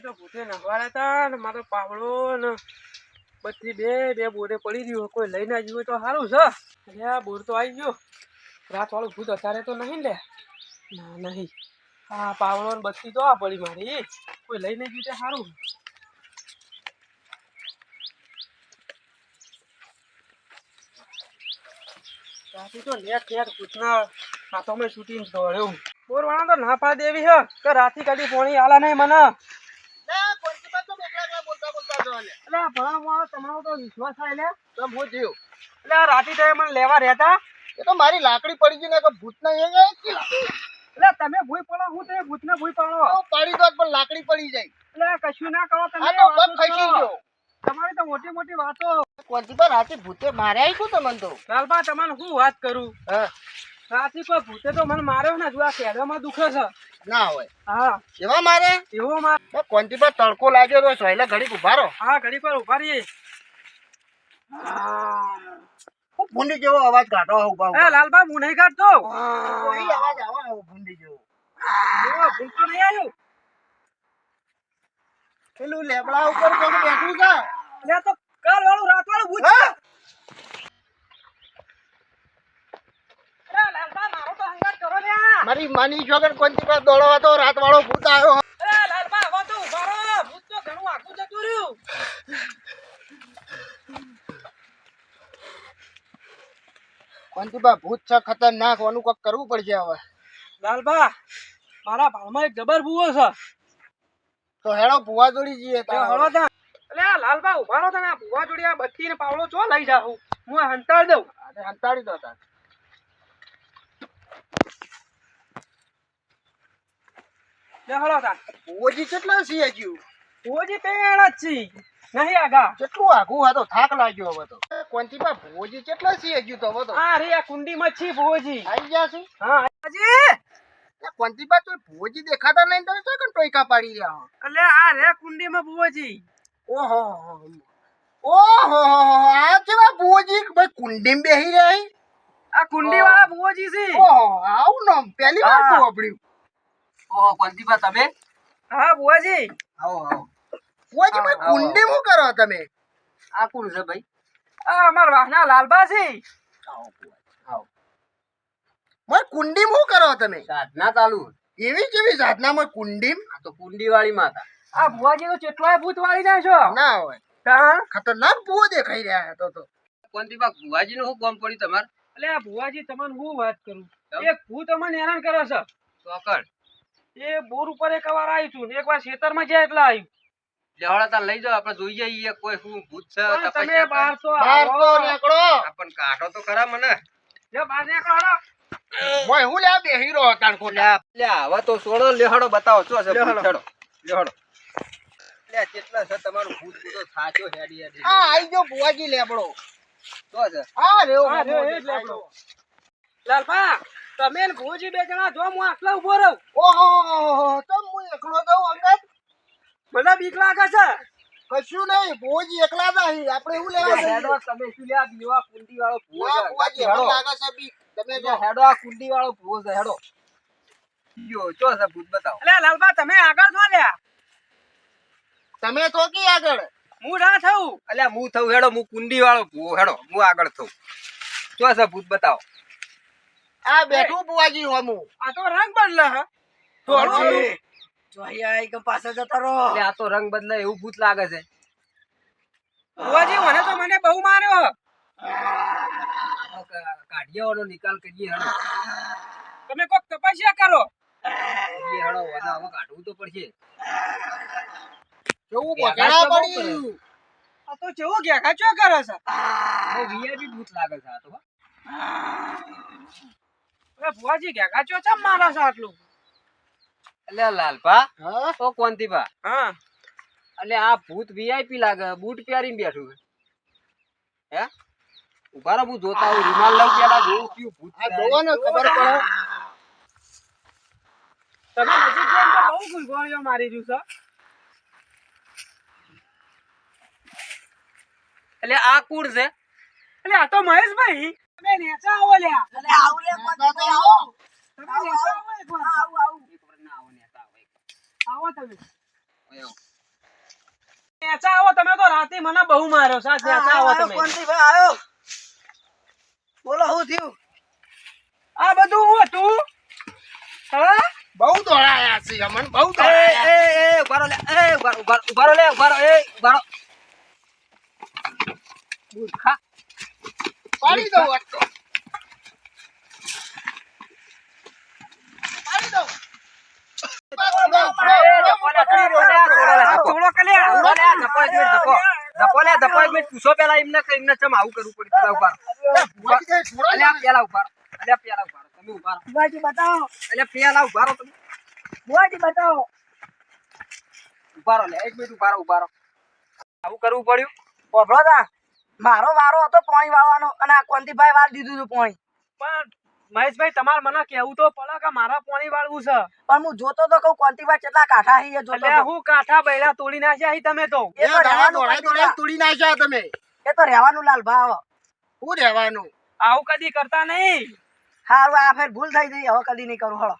રાતી તો ભૂતે હતા ને મારો પાવડો ને બધી બે બે બોરે પડી રહ્યું કોઈ લઈને આવ્યું તો સારું છે. અરે આ બોર તો આવી ગયો. રાત વાળું ભૂત અત્યારે તો નહીં લે. ના, નહીં. હા પાવડો ને બત્તી તો આ પડી મારી. કોઈ લઈને ગયું તે સારું રાતે તો નેટ નેટ ભૂતના હાથોમાં શૂટિંગ દોડ્યું. બોર વાળા તો ના પાડી દેવી હે, કે રાતી કાઢી પોણી આલા નહીં મને. એટલે તમારો તો વિશ્વાસ થાય લે. તમ હું થયું એટલે આ તમે મને લેવા રહેતા. એ તો મારી લાકડી પડી ગઈ ને કે ભૂતના એ એટલે તમે ભૂઈ પડો હું તે ભૂતને ભૂઈ પાડો. પાડી દો પણ લાકડી પડી જાય. એટલે કશું ના કરો તમે. ગયો તમારી તો મોટી મોટી વાતો. પર રાતે ભૂતે મારે આવ્યું તમને તો? લાલબા તમને હું વાત કરું? હા. રાતી કોઈ ભૂતે તો મને માર્યો ને જો આ માં દુખે છે. ના હોય. હા. એવા મારે? એવો મારે એ પર તડકો લાગ્યો તો સોયલા ઘડી ઊભા રહો. હા ઘડી પર ઊભા રહીએ. ભૂંડી જેવો અવાજ કાઢો ઊભા એ લાલબા હું નહીં કાઢતો. કોઈ અવાજ આવો ભૂંડી જેવો. એવો ભૂલ નહીં આવ્યો. પેલું લેબડા ઉપર કોણ બેઠું છે? લે તો કાલ વાળું રાત વાળું ભૂત? લાલબા મારો તો હંગાર કરો ને. મારી માની છોકર કોનથી પર દોડવા તો રાત વાળો ભૂત આવ્યો. ઊભા ભૂત છે ખતરનાક ઓનું કોક કરવું પડશે હવે. લાલબા મારા ભાળમાં એક જબર ભૂવો છે. તો હેડો ભુવા જોડી જઈએ હળો તા. એટલે લાલબા ઊભા રહો તને આ ભૂવા જોડી આ બત્તી ને પાવડો ચો લઈ જાઉં? હું હંતાડી દઉં. હંતાડી દો તાર. હળો તા ભુવોજી કેટલા હજુ? પેણ છી. નહીં આગા. કેટલું આઘું હતો થાક લાગ્યો હવે તો. કોનથી પા ભુવોજી કેટલા છીએ હજુ તો હવે તો? આ રે આ કુંડીમાં જ છી ભોજી આવી ગયા છે? હા હાજી કોનથી પા તો ભોજી દેખાતા નહીં તમે તો ટોયકા પાડી રહ્યા એટલે આ રે કુંડીમાં ભૂવોજી. ઓહો ઓહો આ કેવા ભુવોજી? ભાઈ કુંડીમાં બેહી રહ્યા આ કુંડી વાળા ભૂવોજી છે. ઓહો આવું નામ. પહેલી વાર હા. સાંભળ્યું ઓહો કુંડીમાં તમે? હા ભૂવોજી આવો આવો. ભુવોજી ભાઈ આવો. કુંડીમાં કરો તમે? આ કોણ છે ભાઈ? આ અમાર વાહના લાલબા છે આવો આવો. ભાઈ કુંડીમાં શું કરો તમે? સાધના ચાલુ એવી કેવી સાધનામાં કુંડીમાં આ તો કુંડી વાળી માતા. આ ભુવાજી તો કેટલાય ભૂત વાળી છો? ના હોય. કાં ખતરનાક ભૂવો દેખાઈ રહ્યા છે તો તો. ભુવાજી નું શું કામ પડ્યું તમારે? એટલે આ ભુવાજી તમને હું વાત કરું? એક ભૂત અમને હેરાન કરે છે. ચોકડ. એ બોર ઉપર એક વાર આવ્યું છું એક વાર ખેતરમાં જાય એટલે આવ્યું લેવાડા લઈ જાઓ આપણે જોઈ જઈએ કોઈ શું ભૂત છે તમે બહાર તો બહાર તો આવો. નીકળો. આપણ કાઢો તો ખરા મને. લે બહાર નીકળો હાલો. મોય હું લ્યા બેહી રહ્યો તાણ ખોટા. લે હવે તો સોડો લેહડો બતાવો શું છે લેહડો. લેહડો. લે કેટલા છે તમારું ભૂત? તો સાચો હેડી હેડી આ આઈ ગયો બુવાજી લેબડો. છે? આ રેવો જ. લાલભા તમે ને ભુવાજી બે જણા જો હું આટલા ઊભો રહું. ઓહો તો હું એકલો જાઉં અંગત બધા બીક લાગે છે. કશું નહીં ભોજ એકલા નહીં આપણે એવું લેવા હેડો તમે શું લે દીવા કુંડી વાળો ભોજ હેડો. લાગે છે બીક. તમે જો હેડો આ કુંડી વાળો ભોજ હેડો. યો ચો છે ભૂત બતાવો. એટલે લાલબા તમે આગળ થો લ્યા? તમે તો કી આગળ? હું ના થઉં. અલ્યા હું થઉં હેડો હું કુંડી વાળો ભો હેડો હું આગળ થઉં. ચો છે ભૂત બતાવો. આ બેઠું બુવાજી હોમું. આ તો રંગ બદલે હે. રહો. એટલે આ તો રંગ બદલે એવું ભૂત લાગે છે. ભુવાજી મને તો મને બહુ માર્યો. કાઢિયાઓનો નિકાલ કરીએ હેડો તમે કોક તપાસ્યા કરો. એ હેડો હવે હવે કાઢવું તો પડશે. કેવું બગડા પડ્યું આ તો કેવું ઘેઘા ચો કરે છે. બહુ વીઆઈપી ભૂત લાગે છે આ તો. અરે ભુવાજી ઘેઘા ચો ચમ મારે આટલું એટલે લાલભા હા? ઓ કોંતીભા હા. એટલે આ ભૂત વીઆઈપી લાગે બૂટ પહેરીને બેઠું હે? ઊભા રહો હું જોતા આવું. રૂમાલ લઉં પેલા જોઉં કયું ભૂત આ છે. ખબર પડે. તમે નજીક જઈને તો બહુ ગુલગોળીઓ મારી રહ્યું છે? એટલે આ કુળ છે? એટલે આ તો મહેશભાઈ. તમે નેચા આવો લ્યા. તમે નેચા આવો એક વાર. ના આવો. ને, આ આવો એક. આવો તમે. ઓય નેચા આવો તમે તો રાતે મને બહુ માર્યો સાહેબ નેચા આવો તમે. બોલો હું થયું? આ બધું હું હતું? હા? બહુ દોડાયા છે અમન બહુ દોડાયા એ એ ઉભારો લે એ ઉભારો ઉભારો ઉભારો લે ઉભારો એ ઉભારો. મૂર્ખા પાડી દઉં આ પાડી દઉં. એ ધપો લે, કરી રહ્યો લે, આ છોડો લે, ધપો. ચોળો કે લે. ધપો લે, ધપો એક મિનિટ, ધપો. ધપો લે, ધપો એક મિનિટ. પૂછો પેલા એમને એમને ચમ આવું કરવું પડ્યું પેલા ને. અલ્યા પેલા ઊભા અલ્યા પેલા ઊભા તમે ઊભા. બતાવો અલ્યા પેલા ઊભા રહો તમે. બુઆજી બતાવો ઊભા રહો લે, એક મિનિટ ઊભા રહો, ઊભા રહો. આવું કરવું પડ્યું તા મારો વારો હતો પોણી વાળવાનો અને આ કોંતીભાઈ વાર દીધું હતું પોણી. પણ મહેશભાઈ તમારે મને કેવું તો પડે કે મારા પોણી વાળવું છે. પણ હું જોતો તો કહું કોંતીભાઈ કેટલા કાંઠા હી એ જોતો એટલે તો. હું કાઠા બૈરા તોડી નાખ્યા હી તમે તો. એ તો રહેવાનું તોડી નાખ્યા તમે. એ તો રહેવાનું લાલ ભાવ. શું રહેવાનું? આવું કદી કરતા નહીં. હારું આ ફેર ભૂલ થઈ ગઈ હવે કદી નહીં કરું હળો.